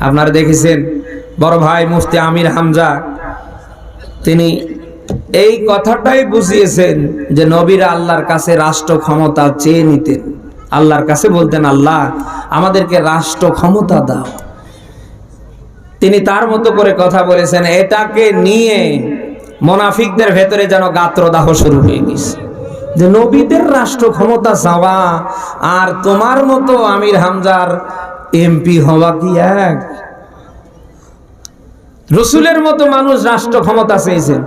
আপনারা দেখেছেন, বড় ভাই মুফতি আমির হামজা, তিনি এই কথাটাই বুঝিয়েছেন যে নবীরা আল্লাহর কাছে রাষ্ট্র ক্ষমতা চেয়ে নিতেন। আল্লাহর কাছে বলতেন, আল্লাহ, আমাদেরকে রাষ্ট্র ক্ষমতা দাও। তিনি তার মতো করে কথা বলেছেন, এটাকে নিয়ে মোনাফিকদের ভেতরে যেন গাত্রদাহ শুরু হয়ে গেছে। যে নবীদের রাষ্ট্র ক্ষমতা চাওয়া, আর তোমার মতো আমির হামজার এমপি হওয়া কি এক? রসুলের মতো মানুষ রাষ্ট্র ক্ষমতা চেয়েছেন।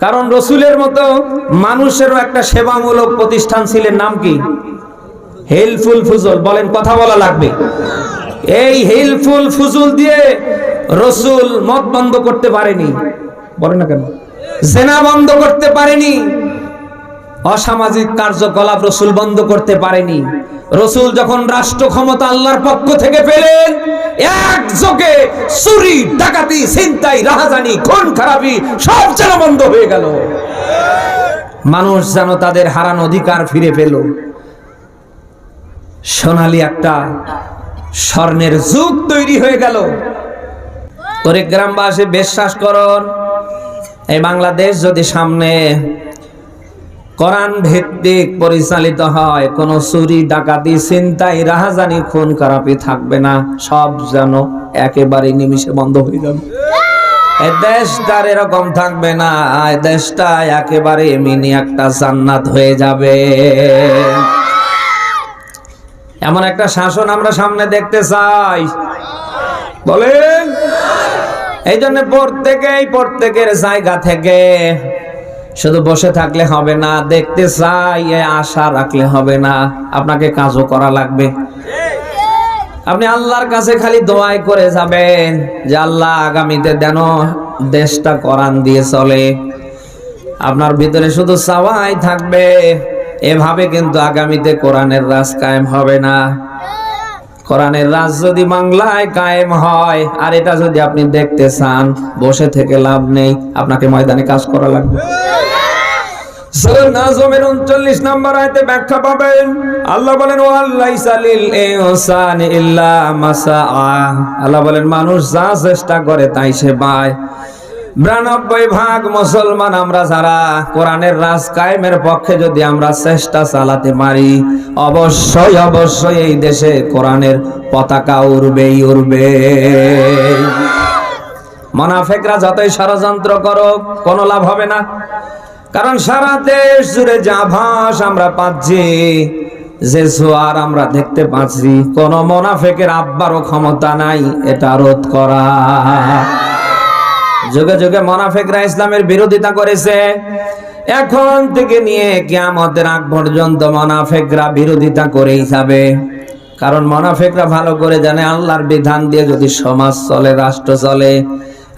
কারণ রসুলের মতো মানুষেরও একটা সেবামূলক প্রতিষ্ঠান ছিলেন নাম কি? হেলফুল ফুজল। বলেন, কথা বলা লাগবে। এই হেলফুল ফুজুল দিয়ে রসুল মত বন্ধ করতে পারেনি। বলেন না কেন? জেনা বন্ধ করতে পারেনি। অসামাজিক কার্যকলাপ রসুল বন্ধ করতে পারেনি। রসুল যখন রাষ্ট্র ক্ষমতা আল্লাহর পক্ষ থেকে পেলেন একযোগে চুরি, ডাকাতি, ছিনতাই, রাহাজানি, খুন, খারাপি, সব হয়ে গেল। মানুষ যেন তাদের হারানো অধিকার ফিরে পেল। সোনালি একটা স্বর্ণের যুগ তৈরি হয়ে গেল। করে গ্রামবাসী, বিশ্বাস করুন, এই বাংলাদেশ যদি সামনে কোরআন ভিত্তিক পরিচালিত হয়, কোন চুরি, ডাকাতি চিন্তাই রাহাজানি খুন খারাপি থাকবে না। সব যেন একেবারে নিমিষে বন্ধ হয়ে যাবে। দেশটার এরকম থাকবে না দেশটা একেবারে মিনি একটা জান্নাত হয়ে যাবে। এমন একটা শাসন আমরা সামনে দেখতে চাই। বলেন? এই জন্য প্রত্যেকেই প্রত্যেকের জায়গা থেকে শুধু বসে থাকলে হবে না, দেখতে চাই আশা রাখলে হবে না। আপনাকে কাজও করা লাগবে। আপনি আল্লাহর কাছে খালি দোয়াই করে যাবেন যে, আল্লাহ আগামীতে যেন দেশটা কোরআন দিয়ে চলে। আপনার ভিতরে শুধু চাওয়াই থাকবে। এভাবে কিন্তু আগামীতে কোরআনের রাজ কায়েম হবে না। কোরআনের রাজ যদি বাংলায় কায়েম হয়, আর এটা যদি আপনি দেখতে চান, বসে থেকে লাভ নেই। আপনাকে ময়দানে কাজ করা লাগবে। 39 নম্বর আয়াতে ব্যাখ্যা পাবেন। আল্লাহ বলেন আল্লাহ বলেন, মানুষ যা চেষ্টা করে তাই সে পায়। বিরানব্বই ভাগ মুসলমান আমরা যারা, কোরআনের রাজ কায়েমের পক্ষে যদি আমরা চেষ্টা চালাতে পারি, অবশ্যই অবশ্যই এই দেশে কোরআনের পতাকা উড়বেই উড়বে। মোনাফেকরা যতই ষড়যন্ত্র করো কোনো লাভ হবে না। কারণ সারা দেশ জুড়ে যা ভাস আমরা পাচ্ছি, যে জোয়ার আমরা দেখতে পাচ্ছি, কোন মোনাফেকের আব্বারও ক্ষমতা নাই, এটা রোধ করা। যুগে যুগে মোনাফেকরা ইসলামের বিরোধিতা করেছে। এখন থেকে নিয়ে কিয়ামতের আগ পর্যন্ত মোনাফেকরা বিরোধিতা করেই যাবে। কারণ মোনাফেকরা ভালো করে জানে আল্লাহর বিধান দিয়ে যদি সমাজ চলে, রাষ্ট্র চলে,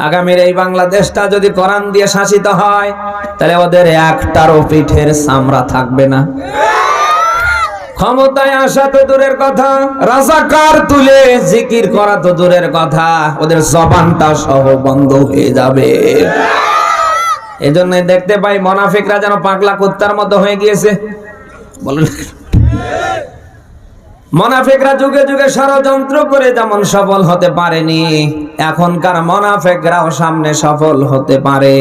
আগামীর এই বাংলাদেশটা যদি কোরআন দিয়ে শাসিত হয়, তাহলে ওদের একটারও পিঠের চামড়া থাকবে না। ক্ষমতায় আসা তো দূরের কথা, রাজাকার তুলে জিকির করা তো দূরের কথা, ওদের জবানটা সহ বন্ধ হয়ে যাবে। এই জন্য দেখতে পাই মোনাফিকরা যেন পাগলা কুত্তার মতো হয়ে গিয়েছে। বলেন। মোনাফিকরা যুগে যুগে ষড়যন্ত্র করে যেমন সফল হতে পারেনি, এখনকার মোনাফিকরাও সামনে সফল হতে পারে।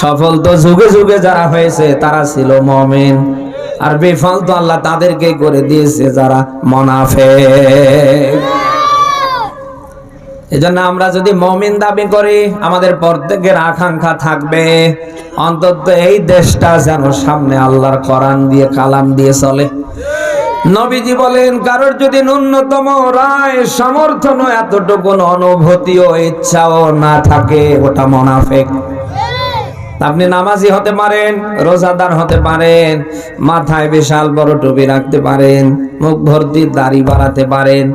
সফল তো যুগে যুগে যারা হয়েছে, তারা ছিল মমিন। আর বেফল তো আল্লাহ তাদেরকে করে দিয়েছে যারা মনাফে এজন্য আমরা যদি মমিন দাবি করি, আমাদের প্রত্যেকের আকাঙ্ক্ষা থাকবে, অন্তত এই দেশটা যেন সামনে আল্লাহর কোরআন দিয়ে কালাম দিয়ে চলে। নবীজি বলেন, কারোর যদি ন্যূনতম রায় সমর্থন এতটুকু অনুভূতি ও ইচ্ছাও না থাকে, ওটা মোনাফেক। আপনি নামাজি হতে পারেন, রোজাদার হতে পারেন, মাথায় বিশাল বড় টুপি রাখতে পারেন, মুখ ভর্তি দাড়ি বাড়াতে পারেন।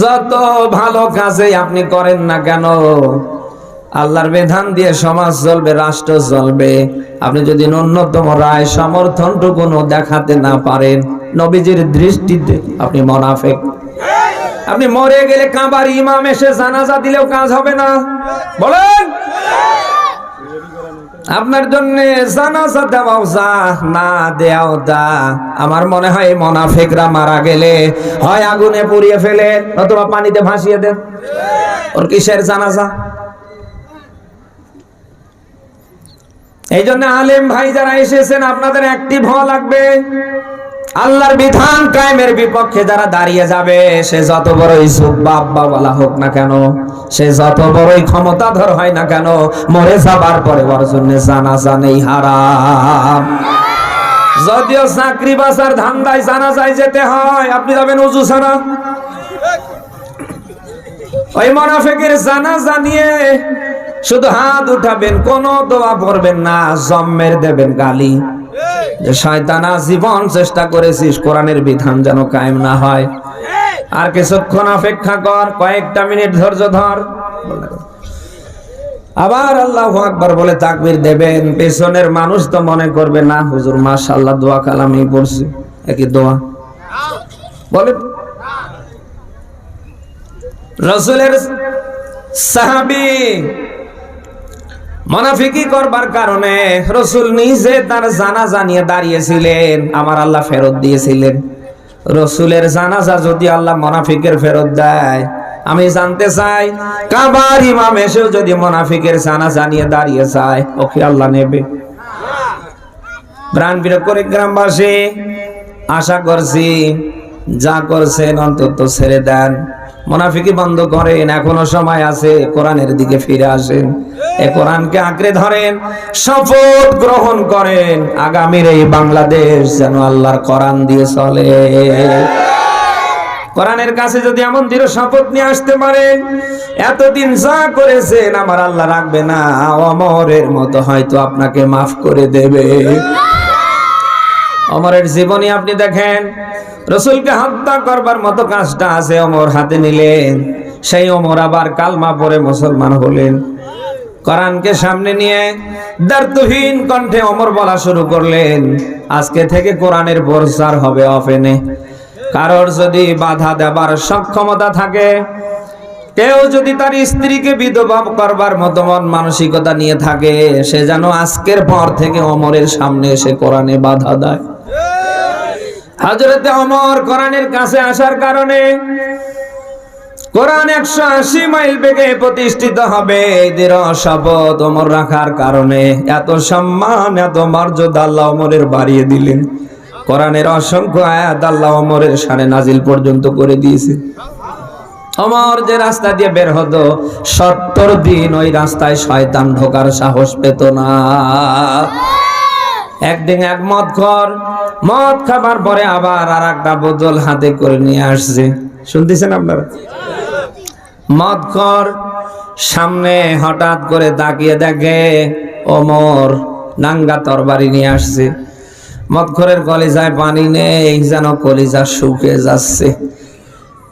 যত ভালো কাজে আপনি করেন না কেন, আল্লাহর বিধান দিয়ে সমাজ চলবে রাষ্ট্র চলবে আপনি যদি ন্যূনতম রায় সমর্থনটুকু দেখাতে না পারেন, নবীজির দৃষ্টিতে আপনি মনাফেক। আপনি মরে গেলে কাবার ইমাম এসে জানাজা দিলেও কাজ হবে না। বলেন! আপনার জন্য জানাজা দেওয়াও যা, না দেওয়াও দা আমার মনে হয় মোনাফেকরা মারা গেলে হয় আগুনে পুড়িয়ে ফেলে, অথবা পানিতে ভাসিয়ে দেন। ওর কিসের জানাজা? এই জন্য আলেম ভাই যারা এসেছেন, আপনাদের একটি হওয়া লাগবে। আল্লাহর বিধান কায়েমের বিপক্ষে যারা দাঁড়িয়ে যাবে, সে যত বড়ই বাবা বলা হোক না কেন, সে যত বড়ই ক্ষমতাধর হয় না কেন, মরে যাবার পরে ওর জন্য জানাজা নেই হারাম। যদিও চাকরি বাসার ধান্দায় জানা যায় যেতে হয়, আপনি যাবেন উজু ছাড়া। ওই মোনাফেকের জানা জানিয়ে শুধু হাত উঠাবেন, কোনো দোয়া পড়বেন না, জম্মের দেবেন গালি। যে শয়তানা জীবন চেষ্টা করেছিস, কোরআনের বিধান যেন কায়েম না হয়। আর কিছুক্ষণ অপেক্ষা কর, কয়েকটা মিনিট ধৈর্য ধর। আবার আল্লাহ আকবার বলে তাকবির দেবেন। পেছনের মানুষ তো মনে করবে, না, হুজুর, মাশাআল্লাহ, দোয়া কালামই পড়ছি। একই দোয়া। বলে, রসুলের সাহাবি মনাফিকি করবার কারণে রসুল নিজে তার জানা জানিয়ে দাঁড়িয়েছিলেন, আমার আল্লাহ ফেরত দিয়েছিলেন। রসুলের জানাজা যদি আল্লাহ মনাফিকের ফেরত দেয়, আমি জানতে চাই, কাবার ইমাম এসেও যদি মনাফিকের জানা জানিয়ে দাঁড়িয়ে যায় ওকে আল্লাহ নেবে? প্রাণ বিরোগ করে গ্রামবাসী, আশা করছি যা করছেন অন্তত ছেড়ে দেন। মোনাফিকি বন্ধ করেন, এখনও সময় আছে, কোরআনের দিকে ফিরে আসেন। এ কোরআনকে আঁকড়ে ধরেন, শপথ গ্রহণ করেন, আগামীর এই বাংলাদেশ যেন আল্লাহর কোরআন দিয়ে চলে। কোরআনের কাছে যদি এমন দৃঢ় শপথ নিয়ে আসতে পারেন, এতদিন যা করেছেন আমার আল্লাহ রাখবে না, অমরের মতো হয়তো আপনাকে মাফ করে দেবে। অমরের জীবনী আপনি দেখেন। রসুলকে হত্যা করবার মতো কাজটা আছে অমর হাতে নিলেন। সেই অমর আবার কালমা পরে মুসলমান হলেন। কোরআনকে সামনে নিয়ে দার্থহীন কণ্ঠে অমর বলা শুরু করলেন। আজকে থেকে কোরআনের প্রচার হবে অফেনে। কারোর যদি বাধা দেবার সক্ষমতা থাকে, কেউ যদি তার স্ত্রীকে বিধবা করবার মতো মন মানসিকতা নিয়ে থাকে, সে যেন আজকের পর থেকে অমরের সামনে এসে কোরআনে বাধা দেয়। হজরতে অমর কোরআনের কাছে আসার কারণে কোরআন একশো আশি মাইল বেগে প্রতিষ্ঠিত হবে এদের শপথ অমর রাখার কারণে। এত সম্মান, এত মর্যাদা আল্লাহ অমরের বাড়িয়ে দিলেন। কোরআনের অসংখ্য আয়াত আল্লাহ অমরের সাড়ে নাজিল পর্যন্ত করে দিয়েছে। অমর যে রাস্তা দিয়ে বের হতো, সত্তর দিন ওই রাস্তায় শয়তান ঢোকার সাহস পেত না। একদিন এক মদ খর মদ খাবার পরে আবার আর একটা বোতল হাতে করে নিয়ে আসছে। শুনতেছেন আপনারা? মদ খর সামনে হঠাৎ করে তাকিয়ে দেখে ওমর নাঙ্গা তরবারি নিয়ে আসছে। মদখরের কলিজায় পানি নেই, যেন কলিজা শুকে যাচ্ছে।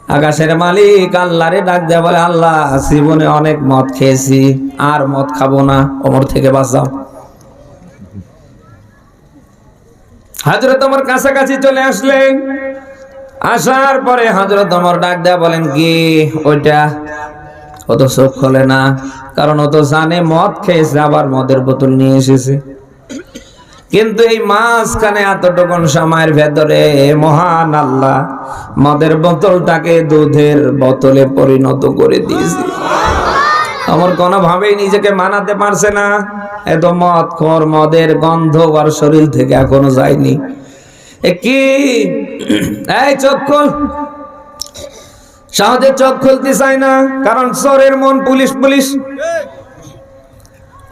আকাশের মালিক আল্লাহরে ডাক দেয়া বলে, আল্লাহ, জীবনে অনেক মদ খেয়েছি, আর মদ খাব না, ওমর থেকে বাঁচাও। হাজরত আমার কাছাকাছি চলে আসলেন। আসার পরে হজরত আমার ডাক দেয়া বলেন, কি? ওইটা? ও তো চোখ খোলে না। কারণ ও তো জানে, মদ খেয়েছে, আবার মদের বোতল নিয়ে এসেছে। কিন্তু এই মাঝখানে এতটুকুন সময়ের ভেতরে মহান আল্লাহ মদের বোতলটাকে দুধের বোতলে পরিণত করে দিয়েছে। আমার কোনোভাবেই নিজেকে মানাতে পারছে না। এত মদ খর, মদের গন্ধ আর শরীর থেকে এখনও যায়নি। কি? এই চোখ খোল। সহজে চোখ খুলতে চায় না, কারণ চোরের মন পুলিশ পুলিশ।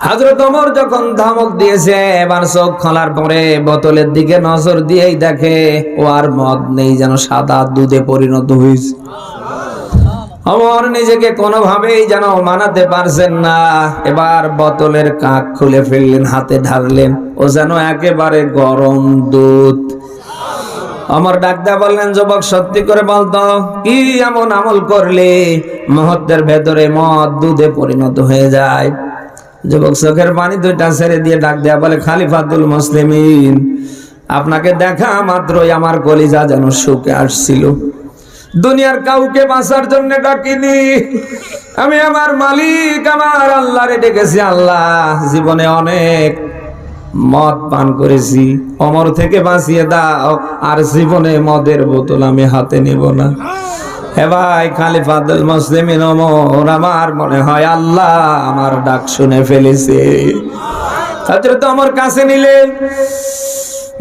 হাজরত ওমর যখন ধমক দিয়েছে, এবার চোখ খোলার পরে বোতলের দিকে নজর দিয়েই দেখে ও আর মদ নেই যেন সাদা দুধে পরিণত হয়েছে। অমর নিজেকে কোনোভাবেই যেন মানাতে পারছেন না। এবার বোতলের কাক খুলে ফেললেন, হাতে ঢাললেন। ও যেন একেবারে গরম দুধ। অমর ডাক্তার বললেন, যুবক, সত্যি করে বলতো, কি এমন আমল করলে মুহূর্তের ভেতরে মদ দুধে পরিণত হয়ে যায়? যুবক, চোখের পানি দুইটা ছেড়ে দিয়ে ডাক দেয়া বলে, খালিফাতুল মুসলিমিন, আপনাকে দেখা মাত্রই আমার কলিজা যেন শুকে আসছিল। দুনিয়ার কাউকে বাঁচার জন্য ডাকিনি। আমি আমার মালিক, আমার আল্লাহরে ডেকেছি, আল্লাহ জীবনে অনেক মদ পান করেছি। অমর থেকে বাঁচিয়ে দাও, আর জীবনে মদের বোতল আমি হাতে নিব না। হে ভাই খালি ফাদল মুসলিমিন ওমর, আমার মনে হয় আল্লাহ আমার ডাক শুনে ফেলেছে। হযরত আমার কাছে নিলেন।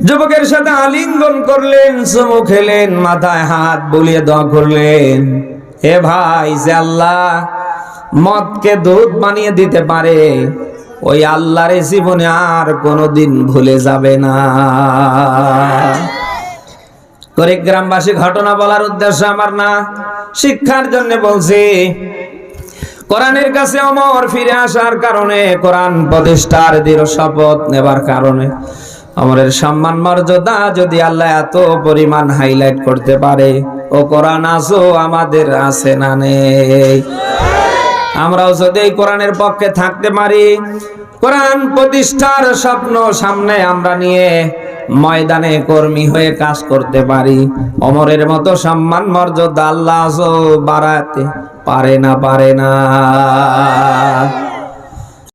যুবকের সাথে আলিঙ্গন করলেন, চুমু খেলেন, মাথায় হাত বুলিয়ে দোয়া করলেন। হে ভাই, যে আল্লাহ মদকে দুধ বানিয়ে দিতে পারে, ওই আল্লাহর জীবনে আর কোনোদিন ভুলে যাবে না। করে গ্রামবাসী, ঘটনা বলার উদ্দেশ্য আমার না, শিক্ষার জন্য বলছি, কোরআনের কাছে অমর ফিরে আসার কারণে কোরআন প্রতিষ্ঠার দৃঢ় শপথ নেবার কারণে অমরের সম্মান মর্যাদা যদি আল্লাহ এত পরিমাণ হাইলাইট করতে পারে, ও কোরআন আসো আমাদের আছে না নেই? আমরাও যদি এই কোরআনের পক্ষে থাকতে পারি, কোরআন প্রতিষ্ঠার স্বপ্ন সামনে আমরা নিয়ে ময়দানে কর্মী হয়ে কাজ করতে পারি, অমরের মতো সম্মান মর্যাদা আল্লাহ বাড়াতে পারে না পারে না।